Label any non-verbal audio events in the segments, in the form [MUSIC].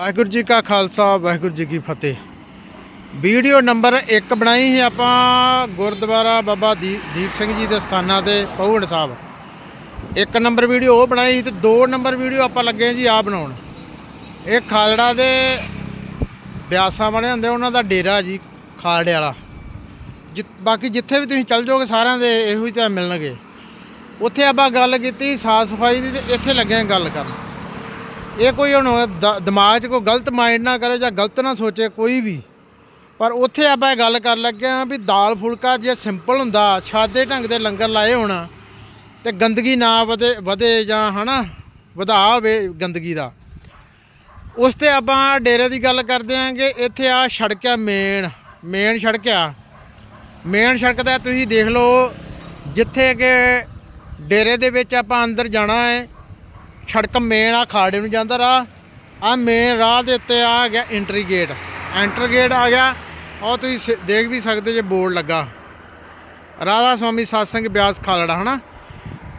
ਵਾਹਿਗੁਰੂ ਜੀ ਕਾ ਖਾਲਸਾ, ਵਾਹਿਗੁਰੂ ਜੀ ਕੀ ਫਤਿਹ। Video number 1 ਬਣਾਈ ਸੀ ਆਪਾਂ ਗੁਰਦੁਆਰਾ ਬਾਬਾ ਦੀਪ ਦੀਪ ਸਿੰਘ ਜੀ ਦੇ ਸਥਾਨਾਂ ਤੇ ਪਹੁੰਡ ਸਾਹਿਬ। ਇੱਕ ਨੰਬਰ ਵੀਡੀਓ ਉਹ ਬਣਾਈ ਸੀ ਤੇ ਦੋ ਨੰਬਰ ਵੀਡੀਓ ਆਪਾਂ ਲੱਗੇ ਜੀ ਆ ਬਣਾਉਣ। ਇਹ ਖਾਲੜਾ ਦੇ ਬਿਆਸਾਂ ਵਾਲੇ ਹੁੰਦੇ, ਉਹਨਾਂ ਦਾ ਡੇਰਾ ਜੀ, ਖਾਲੜੇ ਵਾਲਾ। ਜਿ- ਬਾਕੀ ਜਿੱਥੇ ਵੀ ਤੁਸੀਂ ਚੱਲ ਜਾਓਗੇ ਸਾਰਿਆਂ ਦੇ ਇਹੋ ਹੀ ਤਾਂ ਮਿਲਣਗੇ। ਉੱਥੇ ਆਪਾਂ ਗੱਲ ਕੀਤੀ, ਸਾਫ਼ ਸਫ਼ਾਈ ਦੀ ਤੇ ਇੱਥੇ ਲੱਗੇ ਗੱਲ ਕਰਨ। ਇਹ ਕੋਈ ਹੁਣ ਦ- ਦਿਮਾਗ 'ਚ ਕੋਈ ਗਲਤ ਮਾਈਂਡ ਨਾ ਕਰੇ ਜਾਂ ਗਲਤ ਨਾ ਸੋਚੇ ਕੋਈ ਵੀ। ਪਰ ਉੱਥੇ ਆਪਾਂ ਇਹ ਗੱਲ ਕਰਨ ਲੱਗੇ ਹਾਂ ਵੀ ਦਾਲ ਫੁਲਕਾ ਜੇ ਸਿੰਪਲ ਹੁੰਦਾ, ਸਾਦੇ ਢੰਗ ਦੇ ਲੰਗਰ ਲਾਏ ਹੋਣਾ ਤੇ ਗੰਦਗੀ ਨਾ ਵਧੇ ਵਧੇ ਜਾਂ ਹਨਾ, ਵਧਾ ਹੋਵੇ ਗੰਦਗੀ ਦਾ। ਉਸ ਤੇ ਆਪਾਂ ਡੇਰੇ ਦੀ ਗੱਲ ਕਰਦੇ ਹਾਂ ਕਿ ਇੱਥੇ ਆ ਸੜਕ ਆ ਮੇਨ ਮੇਨ ਸੜਕ ਆ। ਮੇਨ ਸੜਕ ਦਾ ਤੁਸੀਂ ਦੇਖ ਲਓ, ਜਿੱਥੇ ਕਿ ਡੇਰੇ ਦੇ ਵਿੱਚ ਆਪਾਂ ਅੰਦਰ ਜਾਣਾ ਹੈ ਸੜਕ ਮੇਨ ਆ, ਖਾੜੇ ਨੂੰ ਜਾਂਦਾ ਰਾਹ। ਆ ਮੇਨ ਰਾਹ ਦੇ ਉੱਤੇ ਆ ਗਿਆ ਐਂਟਰੀ ਗੇਟ ਐਂਟਰ ਗੇਟ ਆ ਗਿਆ। ਉਹ ਤੁਸੀਂ ਸ- ਦੇਖ ਵੀ ਸਕਦੇ ਜੇ ਬੋਰਡ ਲੱਗਾ। ਰਾਧਾ ਸਵਾਮੀ satsang ਬਿਆਸ ਖਾਲੜਾ, ਹਨਾ?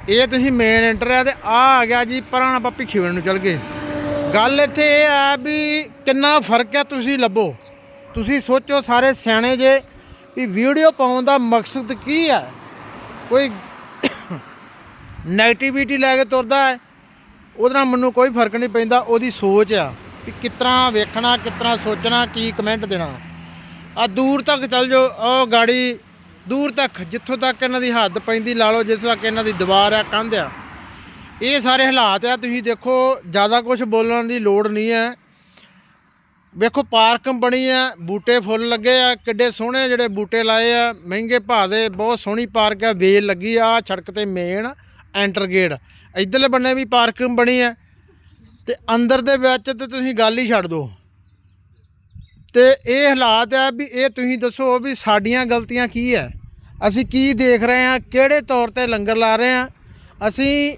ਇਹ ਤੁਸੀਂ ਮੇਨ ਐਂਟਰ ਆ ਤੇ ਆ ਆ ਗਿਆ ਜੀ ਪਰਾਂ ਆਪਾਂ ਭਿੱਖੀਵਿੰਡ ਨੂੰ ਚੱਲ ਗਏ। ਗੱਲ ਇੱਥੇ ਇਹ ਆ ਵੀ ਕਿੰਨਾ ਫ਼ਰਕ ਹੈ ਤੁਸੀਂ ਲੱਭੋ। ਤੁਸੀਂ ਸੋਚੋ ਸਾਰੇ ਸਿਆਣੇ ਜੇ ਵੀ ਵੀਡੀਓ ਪਾਉਣ ਦਾ ਮਕਸਦ ਕੀ ਹੈ ਕੋਈ [COUGHS] ਨੈਗੇਟਿਵਿਟੀ ਲੈ ਕੇ ਤੁਰਦਾ ਹੈ। ਉਹਦੇ ਨਾਲ ਮੈਨੂੰ ਕੋਈ ਫ਼ਰਕ ਨਹੀਂ ਪੈਂਦਾ, ਉਹਦੀ ਸੋਚ ਆ ਵੀ ਕਿਸ ਤਰ੍ਹਾਂ ਵੇਖਣਾ, ਕਿਸ ਤਰ੍ਹਾਂ ਸੋਚਣਾ, ਕੀ ਕਮੈਂਟ ਦੇਣਾ। ਆ ਦੂਰ ਤੱਕ ਚੱਲ ਜਾਓ, ਉਹ ਗਾੜੀ ਦੂਰ ਤੱਕ, ਜਿੱਥੋਂ ਤੱਕ ਇਹਨਾਂ ਦੀ ਹੱਦ ਪੈਂਦੀ ਲਾ ਲਓ, ਜਿੱਥੋਂ ਤੱਕ ਇਹਨਾਂ ਦੀ ਦੀਵਾਰ ਆ, ਕੰਧ ਆ। ਇਹ ਸਾਰੇ ਹਾਲਾਤ ਆ, ਤੁਸੀਂ ਦੇਖੋ, ਜ਼ਿਆਦਾ ਕੁਝ ਬੋਲਣ ਦੀ ਲੋੜ ਨਹੀਂ ਹੈ। ਵੇਖੋ, ਪਾਰਕ ਬਣੀ ਆ, ਬੂਟੇ ਫੁੱਲ ਲੱਗੇ ਆ, ਕਿੱਡੇ ਸੋਹਣੇ ਜਿਹੜੇ ਬੂਟੇ ਲਾਏ ਆ, ਮਹਿੰਗੇ ਭਾਅ ਦੇ, ਬਹੁਤ ਸੋਹਣੀ ਪਾਰਕ ਆ, ਵੇਲ ਲੱਗੀ ਆ, ਆਹ ਸੜਕ ਤੇ ਮੇਨ ਐਂਟਰ ਗੇਟ। ਇਧਰਲੇ ਬੰਨੇ ਵੀ ਪਾਰਕਿੰਗ ਬਣੀ ਹੈ ਤੇ ਅੰਦਰ ਦੇ ਵਿੱਚ ਤੇ ਤੁਸੀਂ ਗੱਲ ਹੀ ਛੱਡ ਦਿਓ। ਤੇ ਇਹ ਹਾਲਾਤ ਹੈ ਵੀ ਇਹ ਤੁਸੀਂ ਦੱਸੋ ਵੀ ਸਾਡੀਆਂ ਗਲਤੀਆਂ ਕੀ ਹੈ? ਅਸੀਂ ਕੀ ਦੇਖ ਰਹੇ ਹਾਂ? ਕਿਹੜੇ ਤੌਰ ਤੇ ਲੰਗਰ ਲਾ ਰਹੇ ਹਾਂ? ਅਸੀਂ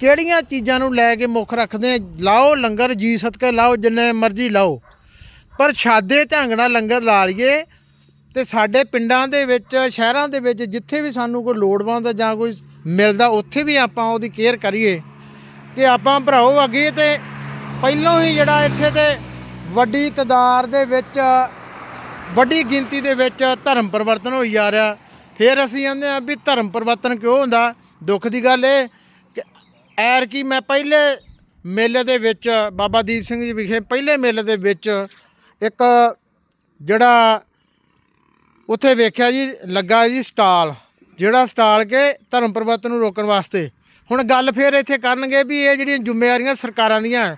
ਕਿਹੜੀਆਂ ਚੀਜ਼ਾਂ ਨੂੰ ਲੈ ਕੇ ਮੁੱਖ ਰੱਖਦੇ ਹਾਂ? ਲਾਓ ਲੰਗਰ ਜੀ ਸਦਕੇ ਲਾਓ, ਜਿੰਨੇ ਮਰਜ਼ੀ ਲਾਓ। ਪਰ ਸਾਦੇ ਢੰਗ ਨਾਲ ਲੰਗਰ ਲਾ ਲਈਏ ਤੇ ਸਾਡੇ ਪਿੰਡਾਂ ਦੇ ਵਿੱਚ, ਸ਼ਹਿਰਾਂ ਦੇ ਵਿੱਚ ਜਿੱਥੇ ਵੀ ਸਾਨੂੰ ਕੋਈ ਲੋੜਵੰਦ ਜਾਂ ਕੋਈ ਮਿਲਦਾ, ਉੱਥੇ ਵੀ ਆਪਾਂ ਉਹਦੀ ਕੇਅਰ ਕਰੀਏ। ਕਿ ਆਪਾਂ ਭਰਾਓ ਅੱਗੇ ਤੇ ਪਹਿਲਾਂ ਹੀ ਜਿਹੜਾ ਇੱਥੇ ਤੇ ਵੱਡੀ ਤਦਾਰ ਦੇ ਵਿੱਚ, ਵੱਡੀ ਗਿਣਤੀ ਦੇ ਵਿੱਚ ਧਰਮ ਪਰਿਵਰਤਨ ਹੋਈ ਜਾ ਰਿਹਾ। ਫਿਰ ਅਸੀਂ ਕਹਿੰਦੇ ਆ ਵੀ ਧਰਮ ਪਰਿਵਰਤਨ ਕਿਉਂ ਹੁੰਦਾ? ਦੁੱਖ ਦੀ ਗੱਲ ਇਹ ਕਿ ਐਰ ਕੀ ਮੈਂ ਪਹਿਲੇ ਮੇਲੇ ਦੇ ਵਿੱਚ, ਬਾਬਾ ਦੀਪ ਸਿੰਘ ਜੀ ਵਿਖੇ ਪਹਿਲੇ ਮੇਲੇ ਦੇ ਵਿੱਚ ਇੱਕ ਜਿਹੜਾ ਉੱਥੇ ਵੇਖਿਆ ਜੀ, ਲੱਗਾ ਜੀ ਸਟਾਲ। ਜਿਹੜਾ ਸਟਾਲ ਕੇ ਧਰਮ ਪਰਿਵਰਤਨ ਨੂੰ ਰੋਕਣ ਵਾਸਤੇ। ਹੁਣ ਗੱਲ ਫੇਰ ਇੱਥੇ ਕਰਨਗੇ ਵੀ ਇਹ ਜਿਹੜੀਆਂ ਜ਼ਿੰਮੇਵਾਰੀਆਂ ਸਰਕਾਰਾਂ ਦੀਆਂ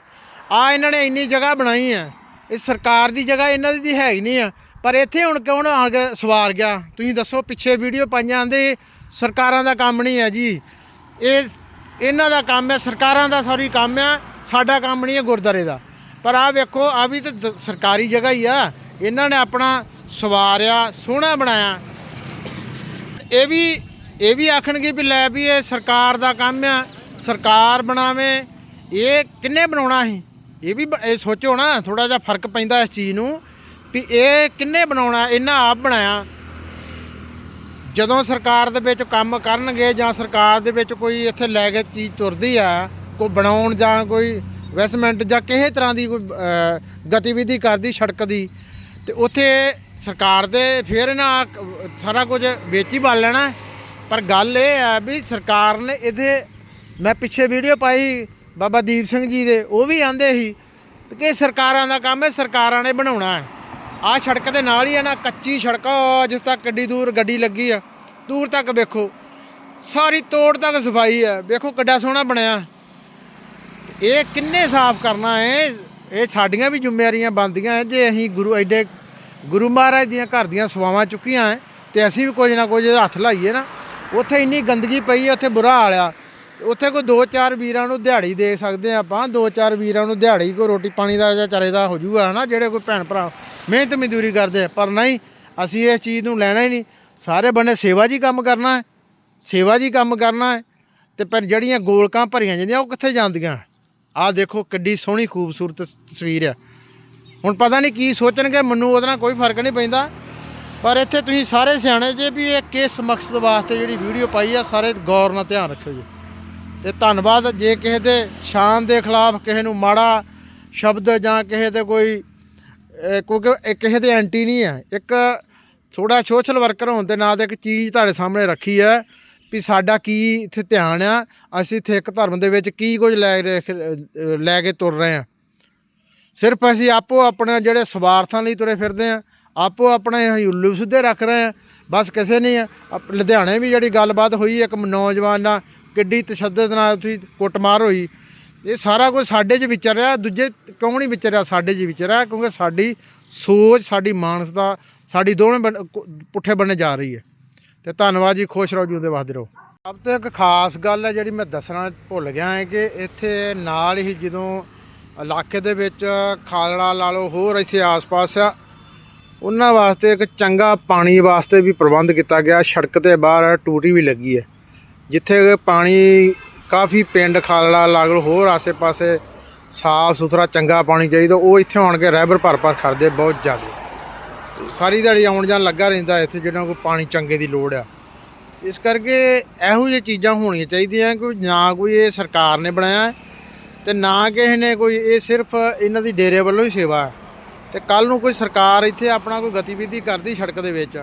ਆ ਇਹਨਾਂ ਨੇ ਇੰਨੀ ਜਗ੍ਹਾ ਬਣਾਈ ਆ। ਇਹ ਸਰਕਾਰ ਦੀ ਜਗ੍ਹਾ ਇਹਨਾਂ ਦੀ ਹੈ ਹੀ ਨਹੀਂ ਆ। ਪਰ ਇੱਥੇ ਹੁਣ ਕੌਣ ਆ ਕੇ ਸਵਾਰ ਗਿਆ? ਤੁਸੀਂ ਦੱਸੋ, ਪਿੱਛੇ ਵੀਡੀਓ ਪਾਈਆਂ ਆਂਦੇ ਸਰਕਾਰਾਂ ਦਾ ਕੰਮ ਨਹੀਂ ਹੈ ਜੀ। ਇਹ ਇਹਨਾਂ ਦਾ ਕੰਮ ਹੈ, ਸਰਕਾਰਾਂ ਦਾ ਸਾਰੀ ਕੰਮ ਹੈ, ਸਾਡਾ ਕੰਮ ਨਹੀਂ ਹੈ ਗੁਰਦਾਰੇ ਦਾ। ਪਰ ਆ ਵੇਖੋ ਆ ਵੀ ਤੇ ਦ- ਸਰਕਾਰੀ ਜਗ੍ਹਾ ਹੀ ਆ। ਇਹਨਾਂ ਨੇ ਆਪਣਾ ਸਵਾਰਿਆ, ਸੋਹਣਾ ਬਣਾਇਆ। ਇਹ ਵੀ ਇਹ ਵੀ ਆਖਣਗੇ ਵੀ ਲੈ ਵੀ ਇਹ ਸਰਕਾਰ ਦਾ ਕੰਮ ਆ, ਸਰਕਾਰ ਬਣਾਵੇ। ਇਹ ਕਿੰਨੇ ਬਣਾਉਣਾ ਸੀ? ਇਹ ਵੀ ਬ- ਇਹ ਸੋਚੋ ਨਾ ਥੋੜਾ ਜਿਹਾ ਫ਼ਰਕ ਪੈਂਦਾ ਇਸ ਚੀਜ਼ ਨੂੰ ਵੀ ਇਹ ਕਿੰਨੇ ਬਣਾਉਣਾ ਇਹਨਾਂ ਆਪ ਬਣਾਇਆ। ਜਦੋਂ ਸਰਕਾਰ ਦੇ ਵਿੱਚ ਕੰਮ ਕਰਨਗੇ ਜਾਂ ਸਰਕਾਰ ਦੇ ਵਿੱਚ ਕੋਈ ਇੱਥੇ ਲੈ ਕੇ ਚੀਜ਼ ਤੁਰਦੀ ਆ, ਕੋਈ ਬਣਾਉਣ ਜਾਂ ਕੋਈ ਇਨਵੈਸਟਮੈਂਟ ਜਾਂ ਕਿਸੇ ਤਰ੍ਹਾਂ ਦੀ ਕੋਈ ਗਤੀਵਿਧੀ ਕਰਦੀ, ਸੜਕ ਦੀ, ਤੇ ਉੱਥੇ ਸਰਕਾਰ ਦੇ ਫਿਰ ਨਾ ਸਾਰਾ ਕੁਝ ਵੇਚ ਹੀ ਬਾਲ ਲੈਣਾ ਪਰ ਗੱਲ ਇਹ ਹੈ ਵੀ ਸਰਕਾਰ ਨੇ ਇਹਦੇ, ਮੈਂ ਪਿੱਛੇ ਵੀਡੀਓ ਪਾਈ ਬਾਬਾ ਦੀਪ ਸਿੰਘ ਜੀ ਦੇ, ਉਹ ਵੀ ਆਂਦੇ ਸੀ ਕਿ ਸਰਕਾਰਾਂ ਦਾ ਕੰਮ ਹੈ, ਸਰਕਾਰਾਂ ਨੇ ਬਣਾਉਣਾ ਹੈ। ਆਹ ਸੜਕ ਦੇ ਨਾਲ ਹੀ ਹੈ ਨਾ, ਕੱਚੀ ਸੜਕ ਜਿਸ ਤੱਕ ਗੱਡੀ ਦੂਰ ਗੱਡੀ ਲੱਗੀ ਆ, ਦੂਰ ਤੱਕ ਵੇਖੋ। ਸਾਰੀ ਤੋੜ ਤੱਕ ਸਫ਼ਾਈ ਹੈ, ਵੇਖੋ ਕਿੱਡਾ ਸੋਹਣਾ ਬਣਿਆ। ਇਹ ਕਿੰਨੇ ਸਾਫ਼ ਕਰਨਾ ਹੈ, ਇਹ ਸਾਡੀਆਂ ਵੀ ਜ਼ਿੰਮੇਵਾਰੀਆਂ ਬਣਦੀਆਂ ਹੈ, ਜੇ ਅਸੀਂ ਗੁਰੂ ਐਡੇ ਗੁਰੂ ਮਹਾਰਾਜ ਦੀਆਂ ਘਰ ਦੀਆਂ ਸਵਾਵਾਂ ਚੁੱਕੀਆਂ ਹੈ ਤੇ ਅਸੀਂ ਵੀ ਕੁਝ ਨਾ ਕੁਝ ਹੱਥ ਲਾਈਏ ਨਾ। ਉੱਥੇ ਇੰਨੀ ਗੰਦਗੀ ਪਈ ਹੈ ਉੱਥੇ ਬੁਰਾ ਹਾਲ ਆ। ਉੱਥੇ ਕੋਈ ਦੋ ਚਾਰ ਵੀਰਾਂ ਨੂੰ ਦਿਹਾੜੀ ਦੇ ਸਕਦੇ ਆ ਆਪਾਂ, ਦੋ ਚਾਰ ਵੀਰਾਂ ਨੂੰ ਦਿਹਾੜੀ ਕੋਈ ਰੋਟੀ ਪਾਣੀ ਦਾ ਜਾਂ ਚਾਰੇ ਦਾ ਹੋ ਜਾਊਗਾ ਹਨਾ, ਜਿਹੜੇ ਕੋਈ ਭੈਣ ਭਰਾ ਮਿਹਨਤ ਮਜ਼ਦੂਰੀ ਕਰਦੇ ਪਰ ਨਹੀਂ, ਅਸੀਂ ਇਸ ਚੀਜ਼ ਨੂੰ ਲੈਣਾ ਹੀ ਨਹੀਂ। ਸਾਰੇ ਬੰਨੇ ਸੇਵਾ ਜੀ ਕੰਮ ਕਰਨਾ ਹੈ ਸੇਵਾ ਜੀ ਕੰਮ ਕਰਨਾ ਹੈ ਤੇ ਪਰ ਜਿਹੜੀਆਂ ਗੋਲਕਾਂ ਭਰੀਆਂ ਜਾਂਦੀਆਂ, ਉਹ ਕਿੱਥੇ ਜਾਂਦੀਆਂ? ਆਹ ਦੇਖੋ ਕਿੱਡੀ ਸੋਹਣੀ, ਖੂਬਸੂਰਤ ਤਸਵੀਰ ਹੈ ਹੁਣ ਪਤਾ ਨਹੀਂ ਕੀ ਸੋਚਣਗੇ, ਮੈਨੂੰ ਉਹਦੇ ਨਾਲ ਕੋਈ ਫ਼ਰਕ ਨਹੀਂ ਪੈਂਦਾ। ਪਰ ਇੱਥੇ ਤੁਸੀਂ ਸਾਰੇ ਸਿਆਣੇ ਜੇ ਵੀ ਇਹ ਕਿਸ ਮਕਸਦ ਵਾਸਤੇ ਜਿਹੜੀ ਵੀਡੀਓ ਪਾਈ ਆ, ਸਾਰੇ ਗੌਰ ਨਾਲ ਧਿਆਨ ਰੱਖਿਓ ਜੀ। ਤੇ ਧੰਨਵਾਦ, ਜੇ ਕਿਸੇ ਦੇ ਸ਼ਾਨ ਦੇ ਖਿਲਾਫ ਕਿਸੇ ਨੂੰ ਮਾੜਾ ਸ਼ਬਦ ਜਾਂ ਕਿਸੇ ਤੇ ਕੋਈ ਕਿਉਂਕਿ ਕਿਸੇ ਦੇ ਐਂਟੀ ਨਹੀਂ ਹੈ ਇੱਕ ਥੋੜਾ ਸੋਸ਼ਲ ਵਰਕਰ ਹੋਣ ਦੇ ਨਾਂ ਤੇ ਇੱਕ ਚੀਜ਼ ਤੁਹਾਡੇ ਸਾਹਮਣੇ ਰੱਖੀ ਹੈ ਵੀ ਸਾਡਾ ਕੀ ਇੱਥੇ ਧਿਆਨ ਆ, ਅਸੀਂ ਇੱਥੇ ਇੱਕ ਧਰਮ ਦੇ ਵਿੱਚ ਕੀ ਕੁਝ ਲੈ ਲੈ ਕੇ ਤੁਰ ਰਹੇ ਆ। ਸਿਰਫ ਅਸੀਂ ਆਪੋ ਆਪਣੇ ਜਿਹੜੇ ਸਵਾਰਥਾਂ ਲਈ ਤੁਰੇ ਫਿਰਦੇ ਆ ਆਪੋ ਆਪਣੇ ਅਸੀਂ ਉੱਲੂ ਸਿੱਧੇ ਰੱਖ ਰਹੇ ਆ ਬਸ ਕਿਸੇ ਨਹੀਂ ਆ ਲੁਧਿਆਣੇ ਵੀ ਜਿਹੜੀ ਗੱਲਬਾਤ ਹੋਈ, ਇੱਕ ਨੌਜਵਾਨ ਨਾਲ ਕਿੱਡੀ ਤਸ਼ੱਦਦ ਨਾਲ ਉੱਥੇ ਕੁੱਟਮਾਰ ਹੋਈ। ਇਹ ਸਾਰਾ ਕੁਝ ਸਾਡੇ 'ਚ ਵਿਚਰਿਆ ਦੂਜੇ ਕਿਉਂ ਨਹੀਂ ਵਿਚਰਿਆ ਸਾਡੇ 'ਚ ਵਿਚਰਿਆ ਕਿਉਂਕਿ ਸਾਡੀ ਸੋਚ, ਸਾਡੀ ਮਾਨਸਤਾ, ਸਾਡੀ ਦੋਵੇਂ ਬਣ- ਪੁੱਠੇ ਬੰਨੇ ਜਾ ਰਹੀ ਹੈ। ਤੇ ਧੰਨਵਾਦ ਜੀ, ਖੁਸ਼ ਰਹੋ ਜੀ ਉਹਦੇ ਵਸਦੇ ਰਹੋ। ਸਭ ਤੋਂ ਇੱਕ ਖਾਸ ਗੱਲ ਹੈ ਜਿਹੜੀ ਮੈਂ ਦੱਸਣਾ ਭੁੱਲ ਗਿਆ ਹੈ ਕਿ ਇੱਥੇ ਨਾਲ ਹੀ ਜਦੋਂ ਇਲਾਕੇ ਦੇ ਵਿੱਚ ਖਾਲੜਾ ਲਾ ਲਓ, ਹੋਰ ਇੱਥੇ ਆਸ-ਪਾਸ ਆ। ਉਹਨਾਂ ਵਾਸਤੇ ਇੱਕ ਚੰਗਾ ਪਾਣੀ ਵਾਸਤੇ ਵੀ ਪ੍ਰਬੰਧ ਕੀਤਾ ਗਿਆ। ਸੜਕ ਤੇ ਬਾਹਰ ਟੂਟੀ ਵੀ ਲੱਗੀ ਹੈ। ਜਿੱਥੇ ਪਾਣੀ ਕਾਫੀ ਪਿੰਡ ਖਾਲੜਾ ਲਾਗਲ ਹੋਰ ਆਸੇ-ਪਾਸੇ ਸਾਫ਼ ਸੁਥਰਾ ਚੰਗਾ ਪਾਣੀ ਚਾਹੀਦਾ। ਉਹ ਇੱਥੇ ਆਉਣ ਕੇ ਰਹਿਬਰ ਭਰ ਭਰ ਖੜਦੇ ਬਹੁਤ ਜ਼ਿਆਦਾ। ਸਾਰੀ ਦਿਹਾੜੀ ਆਉਣ ਜਾਣ ਲੱਗਾ ਰਹਿੰਦਾ ਇੱਥੇ, ਜਿਹਨਾਂ ਕੋਈ ਪਾਣੀ ਚੰਗੇ ਦੀ ਲੋੜ ਆ। ਇਸ ਕਰਕੇ ਇਹੋ ਜਿਹੀਆਂ ਚੀਜ਼ਾਂ ਹੋਣੀਆਂ ਚਾਹੀਦੀਆਂ ਕਿ ਨਾ ਕੋਈ ਇਹ ਸਰਕਾਰ ਨੇ ਬਣਾਇਆ। ਤੇ ਨਾ ਕਿਸੇ ਨੇ ਕੋਈ, ਇਹ ਸਿਰਫ ਇਹਨਾਂ ਦੀ ਡੇਰੇ ਵੱਲੋਂ ਹੀ ਸੇਵਾ ਹੈ। ਤੇ ਕੱਲ ਨੂੰ ਕੋਈ ਸਰਕਾਰ ਇੱਥੇ ਆਪਣਾ ਕੋਈ ਗਤੀਵਿਧੀ ਕਰਦੀ ਸੜਕ ਦੇ ਵਿੱਚ,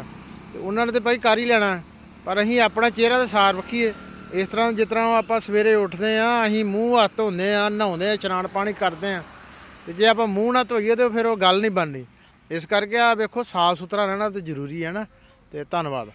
ਤੇ ਉਹਨਾਂ ਨੇ ਤੇ ਭਾਈ ਕਰ ਹੀ ਲੈਣਾ ਪਰ ਅਸੀਂ ਆਪਣਾ ਚਿਹਰਾ ਤੇ ਸਾਰ ਰੱਖੀਏ। ਇਸ ਤਰ੍ਹਾਂ ਜਿਸ ਤਰ੍ਹਾਂ ਆਪਾਂ ਸਵੇਰੇ ਉੱਠਦੇ ਆ ਅਸੀਂ ਮੂੰਹ ਹੱਥ ਧੋਂਦੇ ਆ ਨਹਾਉਂਦੇ ਆ ਇਸ਼ਨਾਨ ਪਾਣੀ ਕਰਦੇ ਆ ਤੇ ਜੇ ਆਪਾਂ ਮੂੰਹ ਨਾ ਧੋਈਏ ਤੇ ਫਿਰ ਉਹ ਗੱਲ ਨਹੀਂ ਬਣਨੀ ਇਸ ਕਰਕੇ ਆ ਵੇਖੋ, ਸਾਫ਼ ਸੁਥਰਾ ਰਹਿਣਾ ਤੇ ਜ਼ਰੂਰੀ ਹੈ ਨਾ। ਤੇ ਧੰਨਵਾਦ।